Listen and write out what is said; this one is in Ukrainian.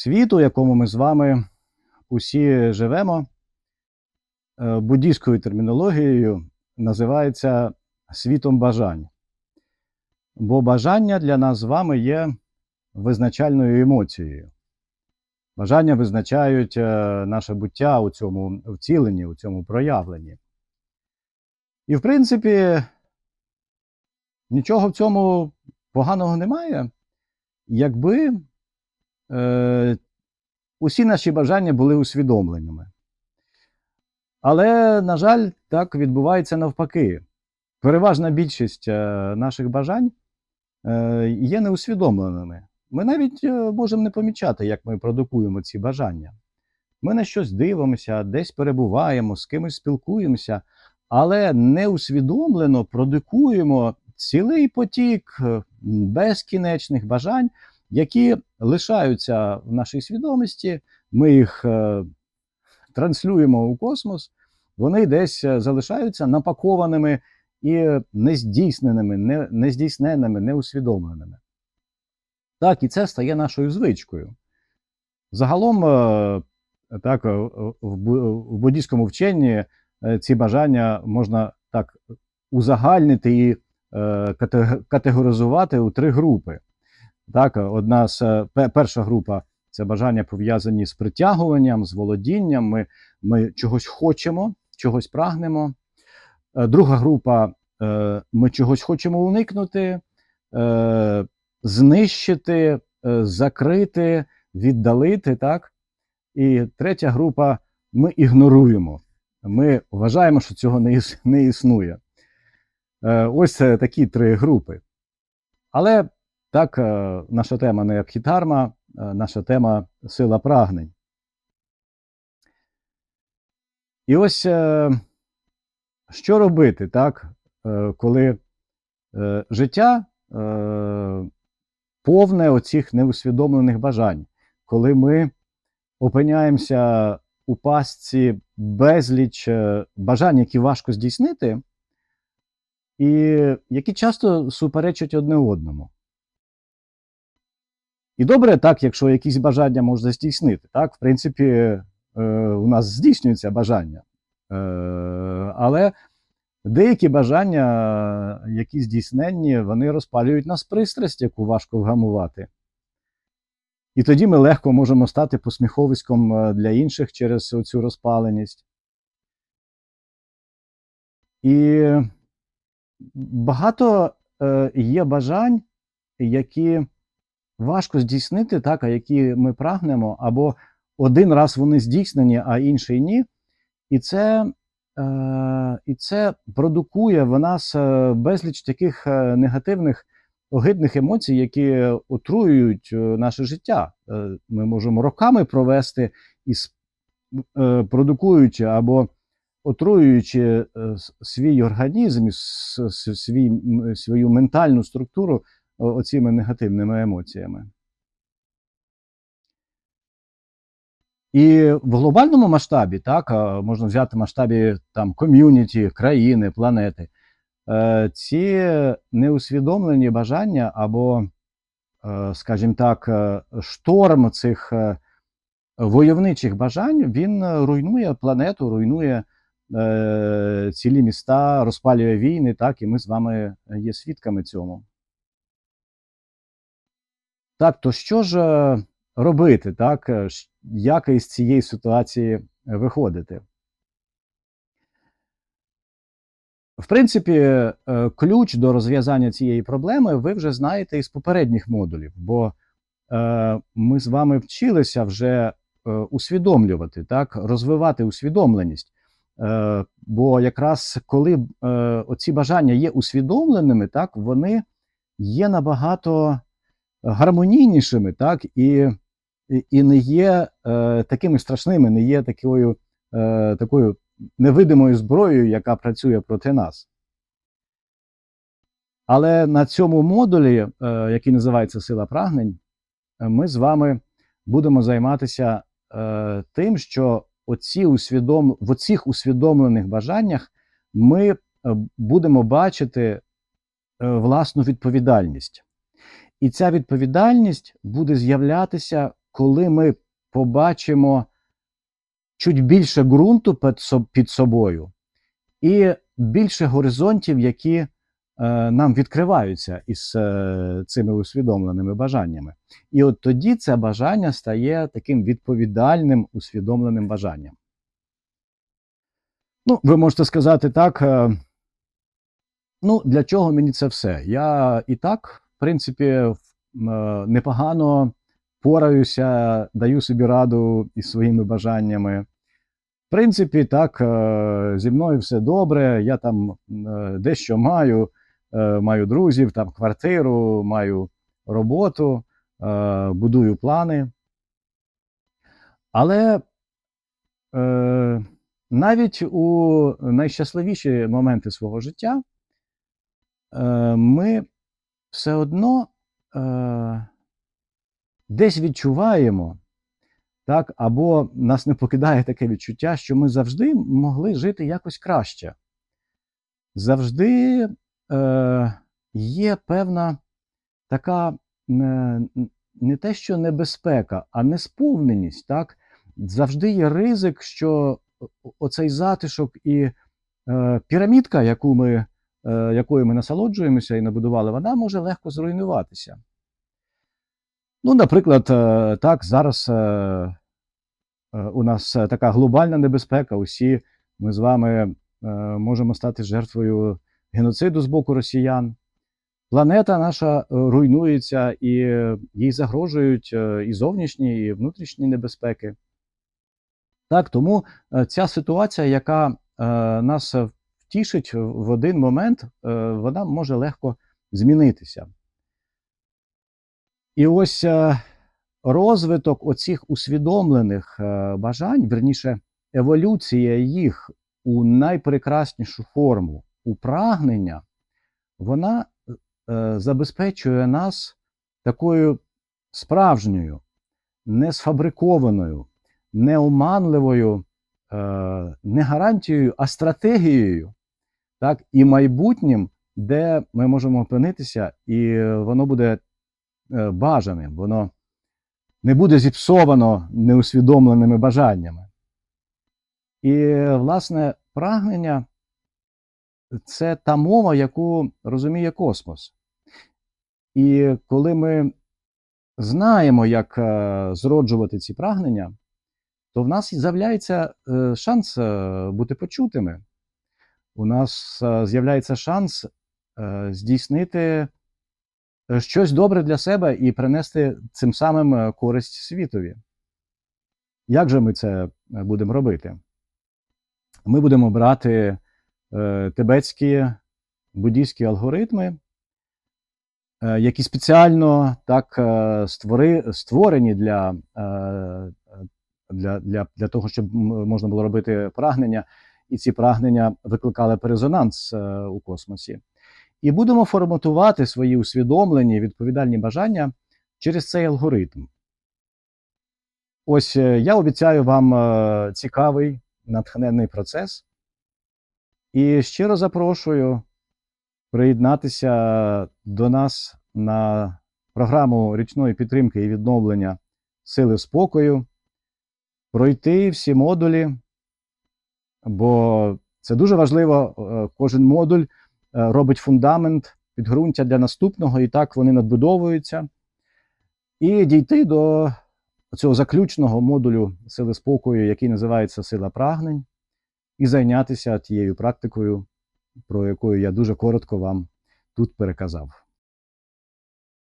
Світ, у якому ми з вами усі живемо, е, буддійською термінологією називається світом бажань. Бо бажання для нас з вами є визначальною емоцією. Бажання визначають е, наше буття у цьому вціленні, у цьому проявленні. І, в принципі, нічого в цьому поганого немає, якби е, усі наші бажання були усвідомленими. Але, на жаль, так відбувається навпаки. Переважна більшість е, наших бажань е, є неусвідомленими. Ми навіть е, можемо не помічати, як ми продукуємо ці бажання. Ми на щось дивимося, десь перебуваємо, з кимось спілкуємося, але неусвідомлено продукуємо цілий потік безкінечних бажань, які лишаються в нашій свідомості. Ми їх е, транслюємо у космос, вони десь е, залишаються напакованими і нездійсненими, не, нездійсненими, неусвідомленими. Так, і це стає нашою звичкою. Загалом, е, так, в бу- в буддійському вченні ці бажання можна так узагальнити і категоризувати у три групи. Так, одна з е, перша група це бажання пов'язані з притягуванням, з володінням. Ми, ми чогось хочемо, чогось прагнемо. Е, Друга група е, ми чогось хочемо уникнути, знищити, закрити, віддалити. Так? І третя група ми ігноруємо. Ми вважаємо, що цього не, існує. Ось такі три групи. Але так, е, наша тема не абхітарма, е, наша тема сила прагнень. І ось е, що робити, так, коли життя повне оцих неусвідомлених бажань, коли ми опиняємося у пастці безліч бажань, які важко здійснити, і які часто суперечать одне одному. І добре, так, якщо якісь бажання можна здійснити. Так, в принципі, е, у нас здійснюються бажання. Е, але деякі бажання, які здійсненні, вони розпалюють нас пристрасть, яку важко вгамувати. І тоді ми легко можемо стати посміховиськом е, для інших через цю розпаленість. І багато е, є бажань, які важко здійснити, так, а які ми прагнемо, або один раз вони здійснені, а інший ні. І це, е, і це продукує в нас е, безліч таких е, негативних, огидних емоцій, які отруюють е, наше життя. Ми можемо роками провести е, продукуючи або отруюючи свій організм, і свій, свою ментальну структуру оціми негативними емоціями. І в глобальному масштабі, так, можна взяти масштабі там ком'юніті, країни, планети, е, ці неусвідомлені бажання або, е, скажімо так, е, шторм цих войовничих бажань він руйнує планету, руйнує цілі міста, розпалює війни, так, і ми з вами є свідками цьому. Так, то що ж е, робити, так? е, Як із цієї ситуації е, виходити? В принципі, ключ до розв'язання цієї проблеми ви вже знаєте із попередніх модулів, бо ми з вами вчилися вже усвідомлювати, так, розвивати усвідомленість. Бо якраз коли оці бажання є усвідомленими, так, вони є набагато гармонійнішими, так, і, і, не є е, такими страшними, не є такою, е, такою невидимою зброєю, яка працює проти нас. Але на цьому модулі, е, який називається Сила прагнень, е, ми з вами будемо займатися е, тим, що оці усвідом... в оцих усвідомлених бажаннях ми е, будемо бачити е, власну відповідальність. І ця відповідальність буде з'являтися коли ми побачимо чуть більше ґрунту під со- під собою і більше горизонтів, які е, нам відкриваються із е, цими усвідомленими бажаннями. І от тоді це бажання стає таким відповідальним усвідомленим бажанням. Ну, ви можете сказати так. е, Ну, для чого мені це все? Я і так, принципі, е, непогано пораюся, даю собі раду із своїми бажаннями. В принципі, так, е, зі мною все добре. Я там е, дещо маю, маю друзів, там квартиру, маю роботу, будую плани. Але навіть у найщасливіші моменти свого життя ми все одно е, десь відчуваємо, так, або нас не покидає таке відчуття, що ми завжди могли жити якось краще. Завжди е, є певна така не, не те, що небезпека, а несповненість. Так? Завжди є ризик, що оцей затишок і е, пірамідка, яку ми, якою ми насолоджуємося і набудували, вона може легко зруйнуватися. Ну, наприклад, е, так, зараз е, е, у нас е, така глобальна небезпека. Усі ми з вами е, можемо стати жертвою геноциду з боку росіян. Планета наша е, руйнується і е, їй загрожують е, і зовнішні, і внутрішні небезпеки. Так, тому е, ця ситуація, яка е, нас втішить в один момент, е, вона може легко змінитися. І ось е, розвиток оцих усвідомлених е, бажань, верніше, еволюція їх у найпрекраснішу форму, у прагнення, вона забезпечує нас такою справжньою, не сфабрикованою, не оманливою, е, не гарантією, а стратегією, так, і майбутнім, де ми можемо опинитися, і воно буде е, бажаним, воно не буде зіпсовано неусвідомленими бажаннями. І, власне, прагнення це та мова, яку розуміє космос. І коли ми знаємо, як е, зроджувати ці прагнення, то в нас з'являється е, шанс е, бути почутими. У нас з'являється шанс е, здійснити е, щось добре для себе і принести цим самим е, користь світові. Як же ми це будемо робити? Ми будемо брати тибетські буддійські алгоритми, які спеціально так створи, створені для, для, для, для того, щоб можна було робити прагнення, і ці прагнення викликали резонанс е, у космосі. І будемо форматувати свої усвідомлені відповідальні бажання через цей алгоритм. Ось е, я обіцяю вам е, цікавий натхненний процес. І щиро запрошую приєднатися до нас на програму річної підтримки і відновлення сили спокою, пройти всі модулі, бо це дуже важливо. е, Кожен модуль е, робить фундамент підґрунтя для наступного, і так вони надбудовуються. І дійти до цього заключного модулю сили спокою, який називається сила прагнень, і зайнятися тією практикою, про яку я дуже коротко вам тут переказав.